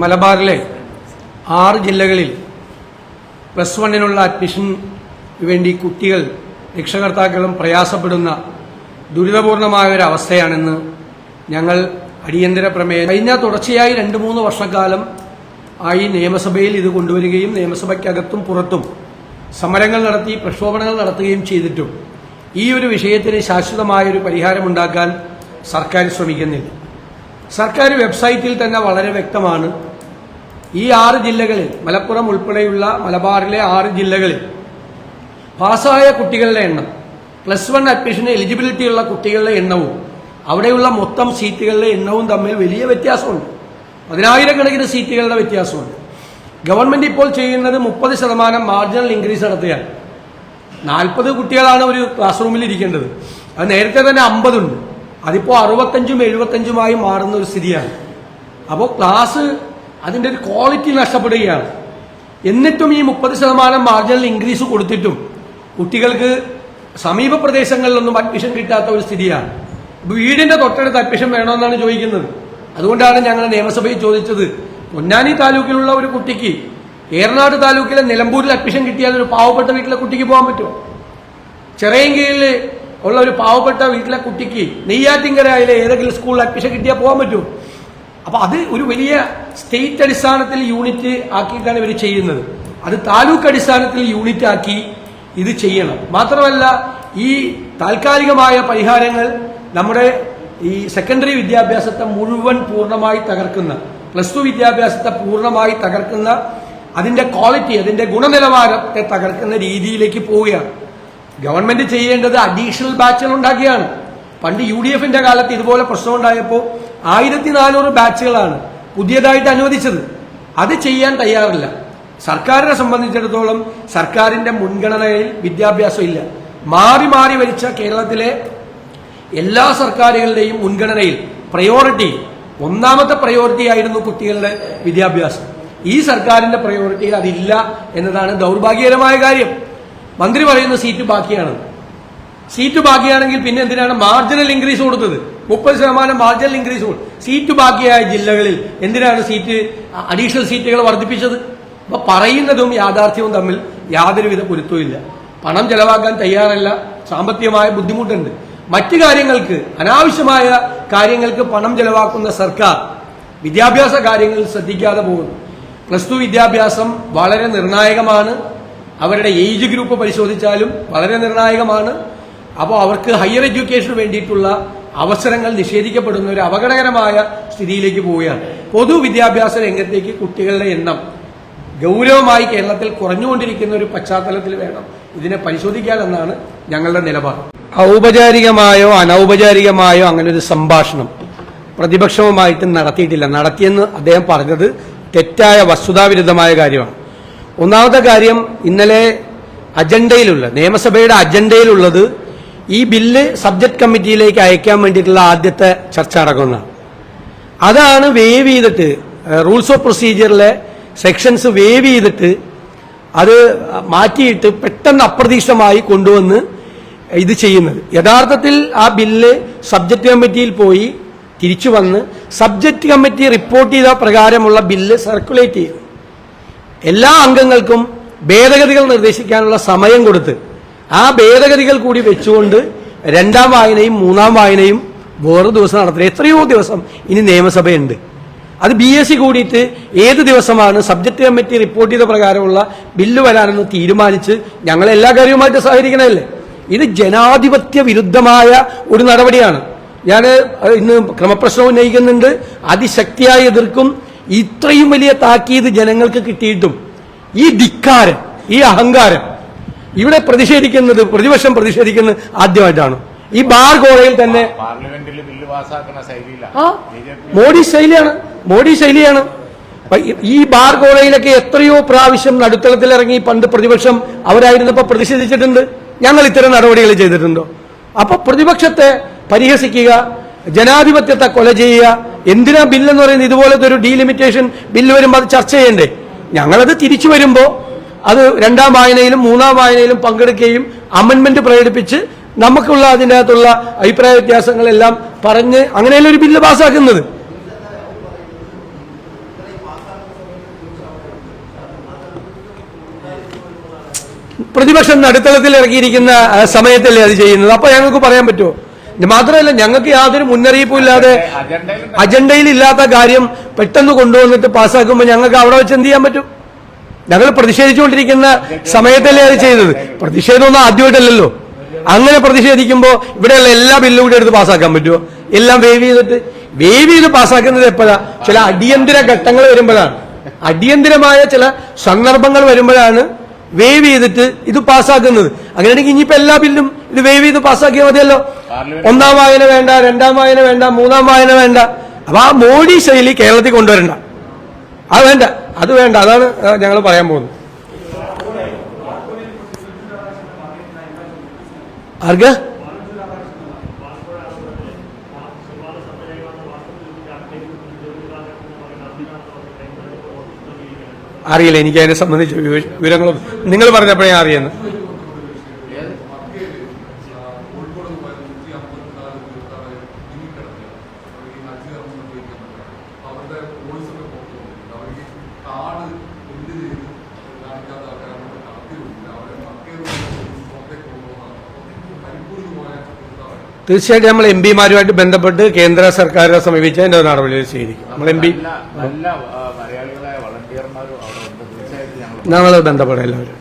മലബാറിലെ ആറ് ജില്ലകളിൽ പ്ലസ് വണ്ണിനുള്ള അഡ്മിഷൻ വേണ്ടി കുട്ടികൾ രക്ഷകർത്താക്കളും പ്രയാസപ്പെടുന്ന ദുരിതപൂർണമായ ഒരു അവസ്ഥയാണെന്ന് ഞങ്ങൾ അടിയന്തര പ്രമേയം കഴിഞ്ഞ തുടർച്ചയായി രണ്ട് മൂന്ന് വർഷക്കാലം ആയി നിയമസഭയിൽ ഇത് കൊണ്ടുവരികയും നിയമസഭയ്ക്കകത്തും പുറത്തും സമരങ്ങൾ നടത്തി പ്രക്ഷോഭണങ്ങൾ നടത്തുകയും ചെയ്തിട്ടും ഈ ഒരു വിഷയത്തിന് ശാശ്വതമായൊരു പരിഹാരമുണ്ടാക്കാൻ സർക്കാർ ശ്രമിക്കുന്നില്ല. സർക്കാർ വെബ്സൈറ്റിൽ തന്നെ വളരെ വ്യക്തമാണ് ഈ ആറ് ജില്ലകളിൽ മലപ്പുറം ഉൾപ്പെടെയുള്ള മലബാറിലെ ആറ് ജില്ലകളിൽ പാസ്സായ കുട്ടികളുടെ എണ്ണം പ്ലസ് വൺ അഡ്മിഷന് എലിജിബിലിറ്റി ഉള്ള കുട്ടികളുടെ എണ്ണവും അവിടെയുള്ള മൊത്തം സീറ്റുകളുടെ എണ്ണവും തമ്മിൽ വലിയ വ്യത്യാസമുണ്ട്. പതിനായിരക്കണക്കിന് സീറ്റുകളുടെ വ്യത്യാസമുണ്ട്. ഗവൺമെന്റ് ഇപ്പോൾ ചെയ്യുന്നത് മുപ്പത് ശതമാനം മാർജിനൽ ഇൻക്രീസ് നടത്തുകയാണ്. നാൽപ്പത് കുട്ടികളാണ് ഒരു ക്ലാസ് റൂമിൽ ഇരിക്കേണ്ടത്. അത് നേരത്തെ തന്നെ അമ്പതുണ്ട് അതിപ്പോൾ അറുപത്തഞ്ചും എഴുപത്തഞ്ചുമായി മാറുന്ന ഒരു സ്ഥിതിയാണ്. അപ്പോൾ ക്ലാസ് അതിന്റെ ഒരു ക്വാളിറ്റി നഷ്ടപ്പെടുകയാണ്. എന്നിട്ടും ഈ മുപ്പത് ശതമാനം മാർജിനൽ ഇൻക്രീസ് കൊടുത്തിട്ടും കുട്ടികൾക്ക് സമീപ പ്രദേശങ്ങളിലൊന്നും അഡ്മിഷൻ കിട്ടാത്ത ഒരു സ്ഥിതിയാണ്. വീടിന്റെ തൊട്ടടുത്ത് അഡ്മിഷൻ വേണമെന്നാണ് ചോദിക്കുന്നത്. അതുകൊണ്ടാണ് ഞങ്ങൾ നിയമസഭയിൽ ചോദിച്ചത്. പൊന്നാനി താലൂക്കിലുള്ള ഒരു കുട്ടിക്ക് ഏറനാട് താലൂക്കിലെ നിലമ്പൂരിൽ അഡ്മിഷൻ കിട്ടിയാൽ ഒരു പാവപ്പെട്ട വീട്ടിലെ കുട്ടിക്ക് പോകാൻ പറ്റുമോ? ചെറിയൻകീഴിൽ ഉള്ള ഒരു പാവപ്പെട്ട വീട്ടിലെ കുട്ടിക്ക് നെയ്യാറ്റിങ്കരയിലെ ഏതെങ്കിലും സ്കൂളിൽ അഡ്മിഷൻ കിട്ടിയാൽ പോകാൻ പറ്റുമോ? അപ്പൊ അത് ഒരു വലിയ സ്റ്റേറ്റ് അടിസ്ഥാനത്തിൽ യൂണിറ്റ് ആക്കിയിട്ടാണ് ഇവർ ചെയ്യുന്നത്. അത് താലൂക്ക് അടിസ്ഥാനത്തിൽ യൂണിറ്റ് ആക്കി ഇത് ചെയ്യണം. മാത്രമല്ല ഈ താൽക്കാലികമായ പരിഹാരങ്ങൾ നമ്മുടെ ഈ സെക്കൻഡറി വിദ്യാഭ്യാസത്തെ മുഴുവൻ പൂർണമായി തകർക്കുന്ന പ്ലസ് ടു വിദ്യാഭ്യാസത്തെ പൂർണമായി തകർക്കുന്ന അതിന്റെ ക്വാളിറ്റി അതിന്റെ ഗുണനിലവാരത്തെ തകർക്കുന്ന രീതിയിലേക്ക് പോവുകയാണ്. ഗവൺമെന്റ് ചെയ്യേണ്ടത് അഡീഷണൽ ബാച്ചുകൾ ഉണ്ടാക്കിയാണ്. പണ്ട് യു ഡി എഫിന്റെ കാലത്ത് ഇതുപോലെ പ്രശ്നം ഉണ്ടായപ്പോൾ ആയിരത്തി നാനൂറ് ബാച്ചുകളാണ് പുതിയതായിട്ട് അനുവദിച്ചത്. അത് ചെയ്യാൻ തയ്യാറില്ല. സർക്കാരിനെ സംബന്ധിച്ചിടത്തോളം സർക്കാരിന്റെ മുൻഗണനയിൽ വിദ്യാഭ്യാസം ഇല്ല. മാറി മാറി വരിച്ച കേരളത്തിലെ എല്ലാ സർക്കാരുകളുടെയും മുൻഗണനയിൽ പ്രയോറിറ്റി ഒന്നാമത്തെ പ്രയോറിറ്റി ആയിരുന്നു കുട്ടികളുടെ വിദ്യാഭ്യാസം. ഈ സർക്കാരിന്റെ പ്രയോറിറ്റിയിൽ അതില്ല എന്നതാണ് ദൗർഭാഗ്യകരമായ കാര്യം. മന്ത്രി പറയുന്ന സീറ്റ് ബാക്കിയാണ്. സീറ്റ് ബാക്കിയാണെങ്കിൽ പിന്നെ എന്തിനാണ് മാർജിനൽ ഇൻക്രീസ് കൊടുത്തത്? മുപ്പത് ശതമാനം മാർജിനൽ ഇൻക്രീസ് സീറ്റ് ബാക്കിയായ ജില്ലകളിൽ എന്തിനാണ് സീറ്റ് അഡീഷണൽ സീറ്റുകൾ വർദ്ധിപ്പിച്ചത്? അപ്പൊ പറയുന്നതും യാഥാർത്ഥ്യവും തമ്മിൽ യാതൊരുവിധ പൊരുത്തവും പണം ചെലവാക്കാൻ തയ്യാറല്ല സാമ്പത്തികമായ ബുദ്ധിമുട്ടുണ്ട്. മറ്റു കാര്യങ്ങൾക്ക് അനാവശ്യമായ കാര്യങ്ങൾക്ക് പണം ചെലവാക്കുന്ന സർക്കാർ വിദ്യാഭ്യാസ കാര്യങ്ങളിൽ ശ്രദ്ധിക്കാതെ പോകുന്നു. പ്ലസ് ടു വിദ്യാഭ്യാസം വളരെ നിർണായകമാണ്. അവരുടെ ഏജ് ഗ്രൂപ്പ് പരിശോധിച്ചാലും വളരെ നിർണായകമാണ്. അപ്പോൾ അവർക്ക് ഹയർ എഡ്യൂക്കേഷന് വേണ്ടിയിട്ടുള്ള അവസരങ്ങൾ നിഷേധിക്കപ്പെടുന്ന ഒരു അപകടകരമായ സ്ഥിതിയിലേക്ക് പോവുകയാണ്. പൊതുവിദ്യാഭ്യാസ രംഗത്തേക്ക് കുട്ടികളുടെ എണ്ണം ഗൗരവമായി കേരളത്തിൽ കുറഞ്ഞുകൊണ്ടിരിക്കുന്ന ഒരു പശ്ചാത്തലത്തിൽ വേണം ഇതിനെ പരിശോധിക്കാനെന്നാണ് ഞങ്ങളുടെ നിലപാട്. ഔപചാരികമായോ അനൗപചാരികമായോ അങ്ങനെ ഒരു സംഭാഷണം പ്രതിപക്ഷവുമായിട്ട് നടത്തിയിട്ടില്ല. നടത്തിയെന്ന് അദ്ദേഹം പറഞ്ഞത് തെറ്റായ വസ്തുതാവിരുദ്ധമായ കാര്യമാണ്. ഒന്നാമത്തെ കാര്യം ഇന്നലെ അജണ്ടയിലുള്ള നിയമസഭയുടെ അജണ്ടയിലുള്ളത് ഈ ബില്ല് സബ്ജക്ട് കമ്മിറ്റിയിലേക്ക് അയക്കാൻ വേണ്ടിയിട്ടുള്ള ആദ്യത്തെ ചർച്ച നടക്കുന്നതാണ് അതാണ് വേവ് ചെയ്തിട്ട് റൂൾസ് ഓഫ് പ്രൊസീജിയറിലെ സെക്ഷൻസ് വേവ് ചെയ്തിട്ട് അത് മാറ്റിയിട്ട് പെട്ടെന്ന് അപ്രതീക്ഷിതമായി കൊണ്ടുവന്ന് ഇത് ചെയ്യുന്നത്. യഥാർത്ഥത്തിൽ ആ ബില്ല് സബ്ജക്ട് കമ്മിറ്റിയിൽ പോയി തിരിച്ചു വന്ന് സബ്ജക്ട് കമ്മിറ്റി റിപ്പോർട്ട് ചെയ്ത പ്രകാരമുള്ള ബില്ല് സർക്കുലേറ്റ് ചെയ്തു എല്ലാ അംഗങ്ങൾക്കും ഭേദഗതികൾ നിർദ്ദേശിക്കാനുള്ള സമയം കൊടുത്ത് ആ ഭേദഗതികൾ കൂടി വെച്ചുകൊണ്ട് രണ്ടാം വായനയും മൂന്നാം വായനയും വേറെ ദിവസം നടത്തില്ല. എത്രയോ ദിവസം ഇനി നിയമസഭയുണ്ട്. അത് ബി എസ് സി കൂടിയിട്ട് ഏത് ദിവസമാണ് സബ്ജക്ട് കമ്മിറ്റി റിപ്പോർട്ട് ചെയ്ത പ്രകാരമുള്ള ബില്ല് വരാനെന്ന് തീരുമാനിച്ച് ഞങ്ങൾ എല്ലാ കാര്യവുമായിട്ട് സഹകരിക്കണമല്ലേ ഇത് ജനാധിപത്യ വിരുദ്ധമായ ഒരു നടപടിയാണ്. ഞാൻ ഇന്ന് ക്രമപ്രശ്നം ഉന്നയിക്കുന്നുണ്ട്. അതിശക്തിയായി എതിർക്കും. ഇത്രയും വലിയ താക്കീത് ജനങ്ങൾക്ക് കിട്ടിയിട്ടും ഈ ധിക്കാരം ഈ അഹങ്കാരം ഇവിടെ പ്രതിഷേധിക്കുന്നത് പ്രതിപക്ഷം പ്രതിഷേധിക്കുന്നത് ആദ്യമായിട്ടാണ്. ഈ ബാർ കോളയിൽ തന്നെ മോഡി ശൈലിയാണ്. മോഡി ശൈലിയാണ്. ഈ- ബാർ കോളയിലൊക്കെ എത്രയോ പ്രാവശ്യം നടുത്തളത്തിൽ ഇറങ്ങി പണ്ട് പ്രതിപക്ഷം അവരായിരുന്നപ്പോ പ്രതിഷേധിച്ചിട്ടുണ്ട്. ഞങ്ങൾ ഇത്തരം നടപടികൾ ചെയ്തിട്ടുണ്ടോ. അപ്പൊ പ്രതിപക്ഷത്തെ പരിഹസിക്കുക ജനാധിപത്യത്തെ കൊല ചെയ്യുക എന്തിനാ ബില്ലെന്ന് പറയുന്നത് ഇതുപോലത്തെ ഒരു ഡീലിമിറ്റേഷൻ ബില്ല് വരുമ്പോൾ അത് ചർച്ച ചെയ്യണ്ടേ? ഞങ്ങളത് തിരിച്ചു വരുമ്പോൾ അത് രണ്ടാം വായനയിലും മൂന്നാം വായനയിലും പങ്കെടുക്കുകയും അമെന്മെന്റ് പ്രകടിപ്പിച്ച് നമുക്കുള്ള അതിനകത്തുള്ള അഭിപ്രായ വ്യത്യാസങ്ങളെല്ലാം പറഞ്ഞ് അങ്ങനെയല്ലേ ഒരു ബില്ല് പാസ്സാക്കുന്നത്? പ്രതിപക്ഷം നടുത്തളത്തിൽ ഇറക്കിയിരിക്കുന്ന സമയത്തല്ലേ അത് ചെയ്യുന്നത്? അപ്പൊ ഞങ്ങൾക്ക് പറയാൻ പറ്റുമോ? മാത്രമല്ല ഞങ്ങൾക്ക് യാതൊരു മുന്നറിയിപ്പും ഇല്ലാതെ അജണ്ടയിൽ ഇല്ലാത്ത കാര്യം പെട്ടെന്ന് കൊണ്ടുവന്നിട്ട് പാസ്സാക്കുമ്പോൾ ഞങ്ങൾക്ക് അവിടെ വെച്ച് എന്ത് ചെയ്യാൻ പറ്റും? ഞങ്ങൾ പ്രതിഷേധിച്ചുകൊണ്ടിരിക്കുന്ന സമയത്തല്ലേ അത് ചെയ്തത്? പ്രതിഷേധമൊന്നും ആദ്യമായിട്ടല്ലല്ലോ. അങ്ങനെ പ്രതിഷേധിക്കുമ്പോൾ ഇവിടെയുള്ള എല്ലാ ബില്ലും കൂടി എടുത്ത് പാസ്സാക്കാൻ പറ്റുമോ എല്ലാം വേവ് ചെയ്തിട്ട്? വേവ് ചെയ്ത് പാസ്സാക്കുന്നത് എപ്പോഴാ? ചില അടിയന്തര ഘട്ടങ്ങൾ വരുമ്പോഴാണ്. അടിയന്തരമായ ചില സന്ദർഭങ്ങൾ വരുമ്പോഴാണ് വേവ് ചെയ്തിട്ട് ഇത് പാസ്സാക്കുന്നത്. അങ്ങനെയാണെങ്കിൽ ഇനിയിപ്പോ എല്ലാ ബില്ലും ഇത് വേവ് ചെയ്ത് പാസ്സാക്കിയാൽ മതിയല്ലോ. ഒന്നാം വായന വേണ്ട രണ്ടാം വായന വേണ്ട മൂന്നാം വായന വേണ്ട. അപ്പൊ ആ മോഡി ശൈലി കേരളത്തിൽ കൊണ്ടുവരണ്ട. അത് വേണ്ട. അത് വേണ്ട അതാണ് ഞങ്ങൾ പറയാൻ പോകുന്നത്. ആർക്ക? അറിയില്ല എനിക്ക് അതിനെ സംബന്ധിച്ച് വിവരങ്ങളും നിങ്ങൾ പറഞ്ഞപ്പോഴേ അറിയുന്നു അറിയുന്നത്. തീർച്ചയായിട്ടും നമ്മൾ എം പിമാരുമായിട്ട് ബന്ധപ്പെട്ട് കേന്ദ്ര സർക്കാരിനെ സമീപിച്ച് അതിന്റെ നടപടികൾ സ്വീകരിക്കും. നമ്മൾ എം പി ഞങ്ങൾ ബന്ധപ്പെടാം എല്ലാവരും.